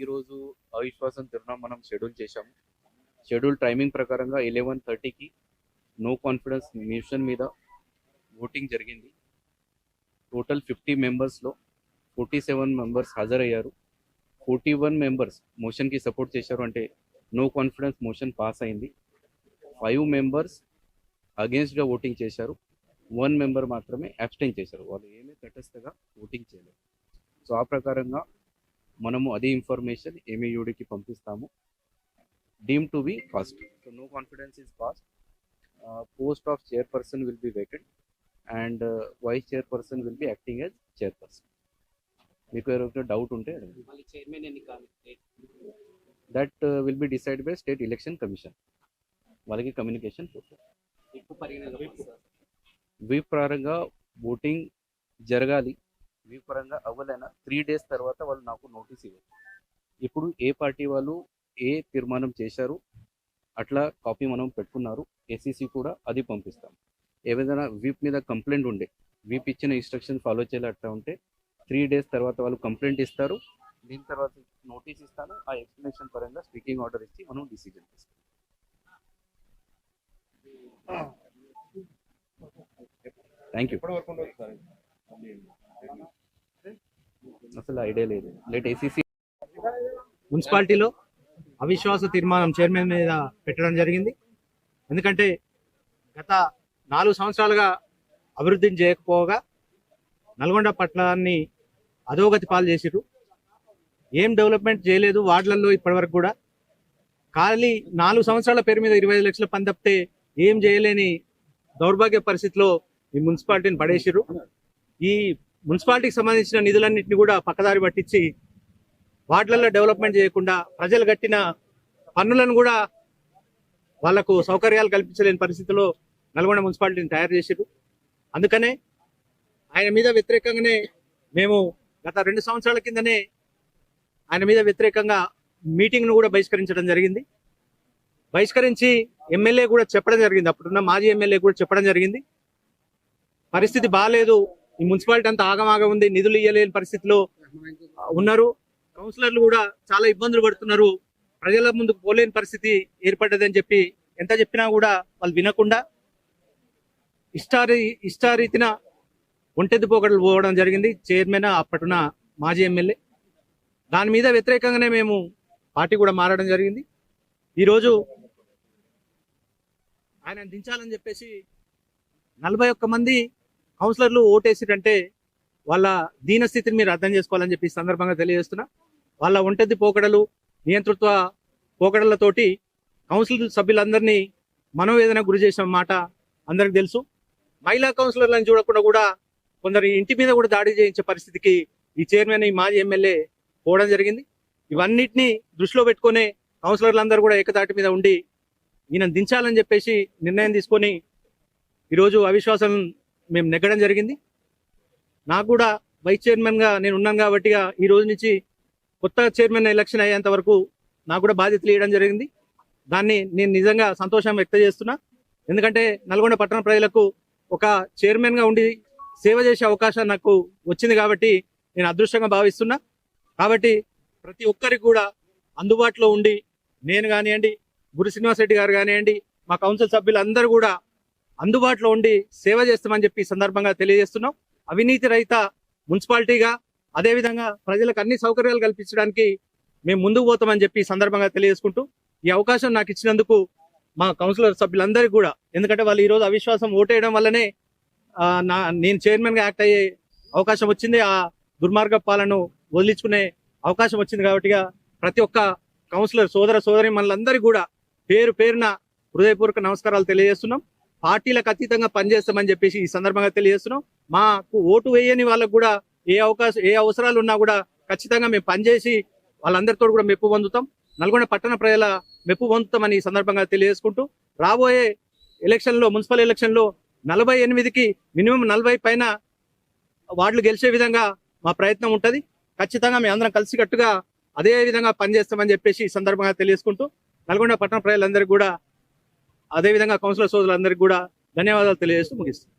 ఈరోజు అవిశ్వాసం తిరునా మనం షెడ్యూల్ చేశాము. షెడ్యూల్ టైమింగ్ ప్రకారంగా ఎలెవెన్ థర్టీకి నో కాన్ఫిడెన్స్ మిషన్ మీద ఓటింగ్ జరిగింది. టోటల్ ఫిఫ్టీ మెంబర్స్లో ఫోర్టీ సెవెన్ మెంబర్స్ హాజరయ్యారు. ఫోర్టీ వన్ మెంబర్స్ మోషన్కి సపోర్ట్ చేశారు అంటే నో కాన్ఫిడెన్స్ మోషన్ పాస్ అయింది. ఫైవ్ మెంబర్స్ అగేన్స్ట్గా ఓటింగ్ చేశారు. వన్ మెంబర్ మాత్రమే అబ్స్టైన్ చేశారు. వాళ్ళు ఏమీ తటస్థగా ఓటింగ్ చేయలేదు. సో ఆ ప్రకారంగా మనము అదే ఇన్ఫర్మేషన్ ఎంఏయుడికి పంపిస్తాము. Deem to be passed so no confidence is passed post of chairperson will be vacant and vice chairperson will be acting as chairperson మీకు ఎవరైనా డౌట్ ఉంటే that will be decide by state election commission వాళ్ళకి communication పోతుంది. ఎక్కువ పరిగణలోకి వస్తుంది. వీప్ పరంగా voting జరగాలి. వీప్ పరంగా అవ్వలేనా? త్రీ డేస్ తర్వాత వాళ్ళు నాకు నోటీస్ ఇవ్వరు. ఇప్పుడు ఏ పార్టీ వాళ్ళు ఏ తీర్మానం చేశారు అట్లా కాపీ మనం పెట్టుకున్నారు. ఏసీసీ కూడా అది పంపిస్తాం. ఏదైనా వీప్ మీద కంప్లైంట్ ఉండే వీప్ ఇచ్చిన ఇన్స్ట్రక్షన్ ఫాలో చేయాలి అట్లా ఉంటే త్రీ డేస్ తర్వాత వాళ్ళు కంప్లైంట్ ఇస్తారు. దీని తర్వాత నోటీస్ ఇస్తాను. ఆ ఎక్స్ప్లెనేషన్ పరంగా స్పీకింగ్ ఆర్డర్ ఇచ్చి మనం డిసిజన్ తీసుకుంటాం. థ్యాంక్ యూ అసలు ఐడియా లేదు. లేట్ ఏసీసీ మున్సిపాలిటీలో అవిశ్వాస తీర్మానం చైర్మన్ మీద పెట్టడం జరిగింది. ఎందుకంటే గత నాలుగు సంవత్సరాలుగా అభివృద్ధిని చేయకపోగా నల్గొండ పట్టణాన్ని అధోగతి పాలు చేసిరు ఏం డెవలప్మెంట్ చేయలేదు వార్డులలో ఇప్పటివరకు కూడా. ఖాళీ నాలుగు సంవత్సరాల పేరు మీద ఇరవై ఐదు లక్షల పని తప్పితే ఏం చేయలేని దౌర్భాగ్య పరిస్థితిలో ఈ మున్సిపాలిటీని పడేసిరు ఈ మున్సిపాలిటీకి సంబంధించిన నిధులన్నింటినీ కూడా పక్కదారి పట్టించి వార్డులలో డెవలప్మెంట్ చేయకుండా ప్రజలు కట్టిన పన్నులను కూడా వాళ్ళకు సౌకర్యాలు కల్పించలేని పరిస్థితిలో నల్గొండ మున్సిపాలిటీని తయారు చేసిరు అందుకనే ఆయన మీద వ్యతిరేకంగానే మేము గత రెండు సంవత్సరాల కిందనే ఆయన మీద వ్యతిరేకంగా మీటింగ్ను కూడా బహిష్కరించడం జరిగింది. బహిష్కరించి ఎమ్మెల్యే కూడా చెప్పడం జరిగింది. అప్పుడున్న మాజీ ఎమ్మెల్యే కూడా చెప్పడం జరిగింది. పరిస్థితి బాగాలేదు ఈ మున్సిపాలిటీ అంతా ఆగమాగ ఉంది. నిధులు ఇవ్వలేని పరిస్థితిలో ఉన్నారు. కౌన్సిలర్లు కూడా చాలా ఇబ్బందులు పడుతున్నారు. ప్రజల ముందుకు పోలేని పరిస్థితి ఏర్పడ్డదని చెప్పి ఎంత చెప్పినా కూడా వాళ్ళు వినకుండా ఇష్టారీ ఇష్టారీతిన ఒంటెద్దు పోకడలు పోవడం జరిగింది. చైర్మన్ అప్పటిన మాజీ ఎమ్మెల్యే. దాని మీద వ్యతిరేకంగానే మేము పార్టీ కూడా మారడం జరిగింది. ఈరోజు ఆయన దించాలని చెప్పేసి నలభై ఒక్క మంది కౌన్సిలర్లు ఓటేసిరంటే వాళ్ళ దీన స్థితిని మీరు అర్థం చేసుకోవాలని చెప్పి సందర్భంగా తెలియజేస్తున్నా. వాళ్ళ ఒంటెద్ది పోకడలు నియంతృత్వ పోకడలతోటి కౌన్సిల్ సభ్యులందరినీ మనోవేదన గురి చేసిన మాట అందరికి తెలుసు. మహిళా కౌన్సిలర్లను చూడకుండా కూడా కొందరు ఇంటి మీద కూడా దాడి చేయించే పరిస్థితికి ఈ చైర్మన్ ఈ మాజీ ఎమ్మెల్యే పోవడం జరిగింది. ఇవన్నిటిని దృష్టిలో పెట్టుకునే కౌన్సిలర్లందరూ కూడా ఏకతాటి మీద ఉండి ఈయన దించాలని చెప్పేసి నిర్ణయం తీసుకొని ఈరోజు అవిశ్వాసం మేము నెగ్గడం జరిగింది. నాకు కూడా వైస్ చైర్మన్గా నేను ఉన్నాను కాబట్టి ఈ రోజు నుంచి కొత్త చైర్మన్ ఎలక్షన్ అయ్యేంత వరకు నాకు కూడా బాధ్యతలు ఇవ్వడం జరిగింది. దాన్ని నేను నిజంగా సంతోషం వ్యక్తం చేస్తున్నా. ఎందుకంటే నల్గొండ పట్టణ ప్రజలకు ఒక చైర్మన్గా ఉండి సేవ చేసే అవకాశం నాకు వచ్చింది కాబట్టి నేను అదృష్టంగా భావిస్తున్నా. కాబట్టి ప్రతి ఒక్కరికి కూడా అందుబాటులో ఉండి నేను కానివ్వండి గురు శ్రీనివాసరెడ్డి గారు కానివ్వండి మా కౌన్సిల్ సభ్యులందరూ కూడా అందుబాటులో ఉండి సేవ చేస్తామని చెప్పి సందర్భంగా తెలియజేస్తున్నాం. అవినీతి రహిత మున్సిపాలిటీగా అదేవిధంగా ప్రజలకు అన్ని సౌకర్యాలు కల్పించడానికి మేము ముందుకు పోతామని చెప్పి సందర్భంగా తెలియజేసుకుంటూ ఈ అవకాశం నాకు ఇచ్చినందుకు మా కౌన్సిలర్ సభ్యులందరికీ కూడా. ఎందుకంటే వాళ్ళు ఈరోజు అవిశ్వాసం ఓటేయడం వల్లనే నా నేను చైర్మన్గా యాక్ట్ అయ్యే అవకాశం వచ్చింది. ఆ దుర్మార్గ పాలను వదిలించుకునే అవకాశం వచ్చింది కాబట్టి ప్రతి ఒక్క కౌన్సిలర్ సోదర సోదరి మనలందరికీ కూడా పేరు పేరున హృదయపూర్వక నమస్కారాలు తెలియజేస్తున్నాం. పార్టీలకు అతీతంగా పనిచేస్తామని చెప్పేసి ఈ సందర్భంగా తెలియజేస్తున్నాం. మాకు ఓటు వేయని వాళ్ళకు కూడా ఏ అవకాశం ఏ అవసరాలు ఉన్నా కూడా ఖచ్చితంగా మేము పనిచేసి వాళ్ళందరితో కూడా మెప్పు పొందుతాం. నల్గొండ పట్టణ ప్రజల మెప్పు పొందుతామని ఈ సందర్భంగా తెలియజేసుకుంటూ రాబోయే ఎలక్షన్లో మున్సిపల్ ఎలక్షన్లో నలభై ఎనిమిదికి మినిమం నలభై పైన వార్డులు గెలిచే విధంగా మా ప్రయత్నం ఉంటుంది. ఖచ్చితంగా మేము అందరం కలిసికట్టుగా అదే విధంగా పనిచేస్తామని చెప్పేసి ఈ సందర్భంగా తెలియజేసుకుంటూ నల్గొండ పట్టణ ప్రజలందరికీ కూడా అదే విధంగా కౌన్సిలర్ సోదరులందరికీ కూడా ధన్యవాదాలు తెలియజేస్తూ ముగిస్తాను